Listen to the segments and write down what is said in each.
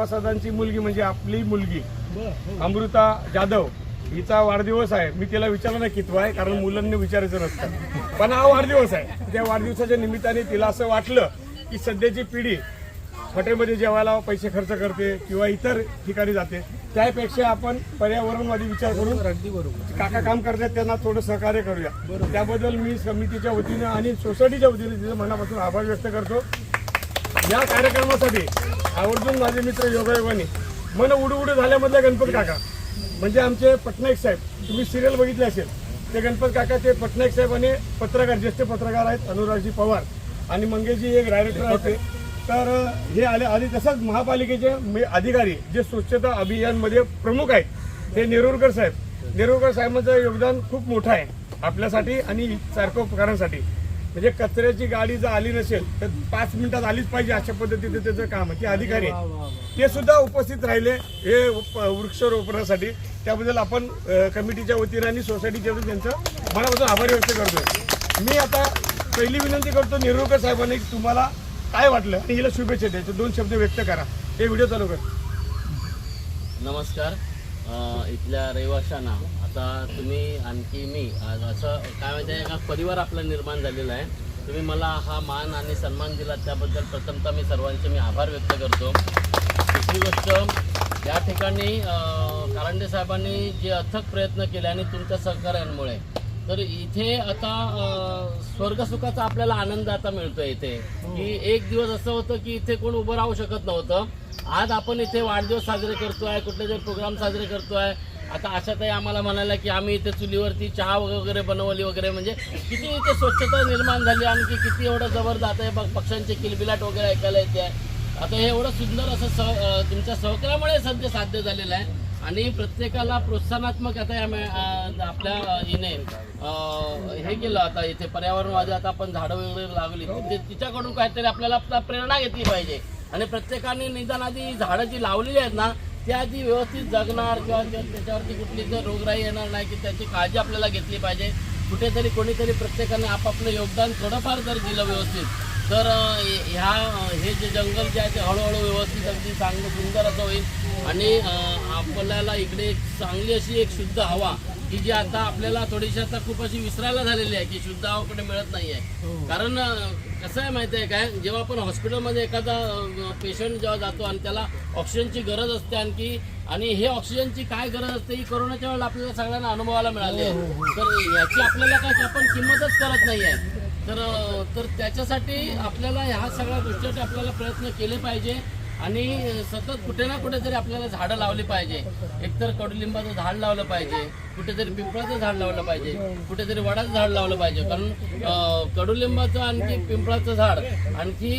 प्रसादांची मुलगी म्हणजे आपली मुलगी अमृता जाधव. हिचा वाढदिवस आहे. मी तिला विचारलं नाही कितवा आहे कारण मुलांनी विचारायचं नसतं. पण हा वाढदिवस आहे. त्या वाढदिवसाच्या निमित्ताने तिला असं वाटलं की सध्याची पिढी हॉटेलमध्ये जेवायला पैसे खर्च करते किंवा इतर ठिकाणी जाते. त्यापेक्षा आपण पर्यावरणवादी विचार करून काका काम करतात त्यांना थोडं सहकार्य करूया. त्याबद्दल मी समितीच्या वतीनं आणि सोसायटीच्या वतीने तिचं मनापासून आभार व्यक्त करतो. या कार्यक्रमासाठी आवर्जून माझे मित्र योगायोगाने. मन उडू उडू झाल्यामधले गणपत काका. म्हणजे आमचे पटनाईक साहेब तुम्ही सिरियल बघितले असेल. ते गणपत काका ते पटनाईक साहेब आणि पत्रकार ज्येष्ठ पत्रकार आहेत अनुरागजी पवार आणि मंगेशजी एक डायरेक्टर होते तर हे आले आधी तसंच महापालिकेचे मे- अधिकारी जे स्वच्छता अभियानमध्ये प्रमुख आहेत हे नेरुरकर साहेब. नेरुरकर साहेबांचं योगदान खूप मोठं आहे आपल्यासाठी आणि सारखोपकारांसाठी म्हणजे कचऱ्याची गाडी जर आली नसेल तर पाच मिनिटात आलीच पाहिजे अशा पद्धतीने त्याचं काम आहे. ते अधिकारी. ते सुद्धा उपस्थित राहिले हे वृक्षारोपणासाठी. त्याबद्दल आपण कमिटीच्या वतीने आणि सोसायटीच्या वतीने त्यांचं मनापासून आभारी व्यक्त करतोय. मी आता पहिली विनंती करतो नेरुरकर साहेबांनी की तुम्हाला काय वाटलं आणि हिला शुभेच्छा द्यायचे दोन शब्द व्यक्त करा. हे व्हिडिओ चालू कर. नमस्कार. इथल्या रहिवाशांना आता तुम्ही आणखी मी आज असं काय माहिती आहे का परिवार आपला निर्माण झालेला आहे. तुम्ही मला हा मान आणि सन्मान दिला त्याबद्दल प्रथमतः मी सर्वांचे मी आभार व्यक्त करतो. दुसरी गोष्ट या ठिकाणी कारंडे साहेबांनी जे अथक प्रयत्न केले आणि तुमच्या सहकार्यांमुळे तर इथे आता स्वर्गसुखाचा आपल्याला आनंद आता मिळतोय इथे. की एक दिवस असं होतं की इथे कोण उभं राहू शकत नव्हतं. आज आपण इथे वाढदिवस साजरे करतोय कुठले तरी प्रोग्राम साजरे करतोय. आता अशातही आम्हाला म्हणाल्या की आम्ही इथे चुलीवरती चहा वगैरे बनवली वगैरे म्हणजे किती इथे स्वच्छता निर्माण झाली आणखी किती एवढं जबरदस्त आहे. बघ पक्ष्यांचे किलबिलाट वगैरे ऐकायला येते. आता हे एवढं सुंदर असं सह तुमच्या सहकार्यामुळे सध्या साध्य झालेलं आहे. आणि प्रत्येकाला प्रोत्साहनात्मक आता या आपल्या हिने हे केलं आता इथे पर्यावरणवादी आता आपण झाडं वगैरे लावली ते तिच्याकडून काहीतरी आपल्याला प्रेरणा घेतली पाहिजे. आणि प्रत्येकाने निदान आधी झाडं जी लावलेली आहेत ना त्या आधी व्यवस्थित जगणार किंवा त्याच्यावरती कुठली जर रोगराई येणार नाही की त्याची काळजी आपल्याला घेतली पाहिजे. कुठेतरी कोणीतरी प्रत्येकाने आपापलं योगदान थोडंफार जर दिलं व्यवस्थित तर ह्या हे जे जंगल जे आहे ते हळूहळू व्यवस्थित अगदी चांगलं सुंदर असं होईल. आणि आपल्याला इकडे एक चांगली अशी एक शुद्ध हवा की जी आता आपल्याला थोडीशी आता खूप अशी विसरायला झालेली आहे की शुद्ध हवा कुठे मिळत नाही आहे कारण अं, कसं आहे माहिती आहे काय? जेव्हा आपण हॉस्पिटलमध्ये एखादा पेशंट जेव्हा जातो आणि त्याला ऑक्सिजनची गरज असते आणखी आणि हे ऑक्सिजनची काय गरज असते ही कोरोनाच्या वेळेला आपल्याला सगळ्यांना अनुभवायला मिळाली. आहे तर याची आपल्याला काय आपण किंमतच करत नाही आहे. तर तर त्याच्यासाठी आपल्याला ह्या सगळ्या गोष्टीसाठी आपल्याला प्रयत्न केले पाहिजे. आणि सतत कुठे ना कुठेतरी आपल्याला झाडं लावली पाहिजे. एकतर कडुलिंबाचं झाड लावलं पाहिजे कुठेतरी पिंपळाचं झाड लावलं पाहिजे कुठेतरी वडाचं झाड लावलं पाहिजे. कारण कडुलिंबाचं आणखी पिंपळाचं झाड आणखी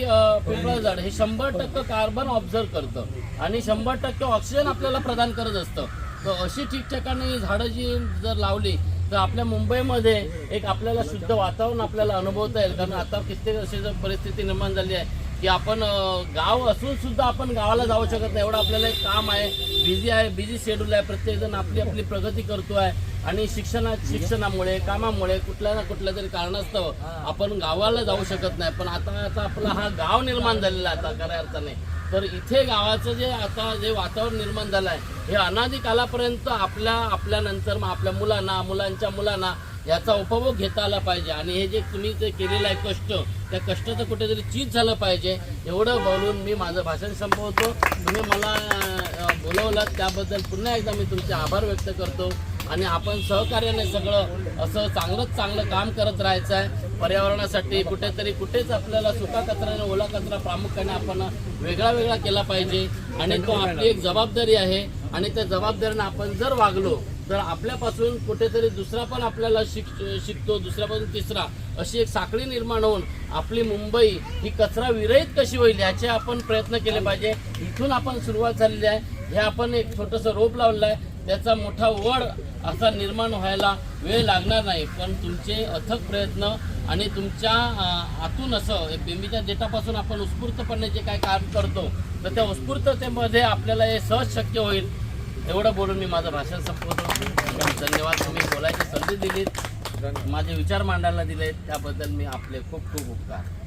पिंपळाचं झाड हे शंभर टक्के कार्बन ऑब्झर्व करतं. आणि शंभर टक्के ऑक्सिजन आपल्याला प्रदान करत असतं. तर अशी ठिकठिकाणी झाडं जी जर लावली तर आपल्या मुंबईमध्ये एक आपल्याला शुद्ध वातावरण आपल्याला अनुभवता येईल. कारण आता कित्येक अशी जर परिस्थिती निर्माण झाली आहे की आपण गाव असून सुद्धा आपण गावाला जाऊ शकत नाही. एवढं आपल्याला एक काम आहे. बिझी आहे बिझी शेड्यूल आहे. प्रत्येकजण आपली आपली प्रगती करतोय आणि शिक्षणा शिक्षणामुळे कामामुळे कुठल्या ना कुठल्या तरी कारणास्तव आपण गावाला जाऊ शकत नाही. पण आता आता आपला हा गाव निर्माण झालेला आहे आता खऱ्या अर्थाने. तर इथे गावाचं जे आता जे वातावरण निर्माण झालं आहे हे अनादी कालापर्यंत आपल्या आपल्यानंतर मग आपल्या मुलांना मुलांच्या मुलांना याचा उपभोग घेता आला पाहिजे. आणि हे जे तुम्ही जे केलेलं आहे कष्ट त्या कष्टाचं कुठेतरी चीज झालं पाहिजे. एवढं बोलून मी माझं भाषण संपवतो. तुम्ही मला बोलवलं त्याबद्दल पुन्हा एकदा मी तुमचे आभार व्यक्त करतो. आणि आपण सहकार्याने सगळं असं चांगलंच चांगलं काम करत राहायचं आहे. पर्यावरणासाठी कुठेतरी कुठेच आपल्याला सुका कचरा आणि ओला कचरा प्रामुख्याने आपण वेगळा वेगळा केला पाहिजे. आणि तो आपली एक जबाबदारी आहे. आणि त्या जबाबदारीनं आपण जर वागलो तर आपल्यापासून कुठेतरी दुसरा पण आपल्याला शिक शिकतो दुसऱ्यापासून तिसरा अशी एक साखळी निर्माण होऊन आपली मुंबई ही कचरा विरहित कशी होईल याचे आपण प्रयत्न केले पाहिजे. इथून आपण सुरुवात झालेली आहे. हे आपण एक छोटंसं रोप लावलं आहे. त्याचा मोठा वड असा निर्माण व्हायला वेळ लागणार नाही. पण तुमचे अथक प्रयत्न आणि तुमच्या आतून असं हे बिंबीच्या देठापासून आपण उत्स्फूर्तपणे जे काय काम करतो तर त्या उत्स्फूर्ततेमध्ये आपल्याला हे सहज शक्य होईल. एवढं बोलून मी माझं भाषण संपवतो. धन्यवाद. तुम्ही बोलायची संधी दिलीत. माझे विचार मांडायला दिलेत. त्याबद्दल मी आपले खूप खूप उपकार.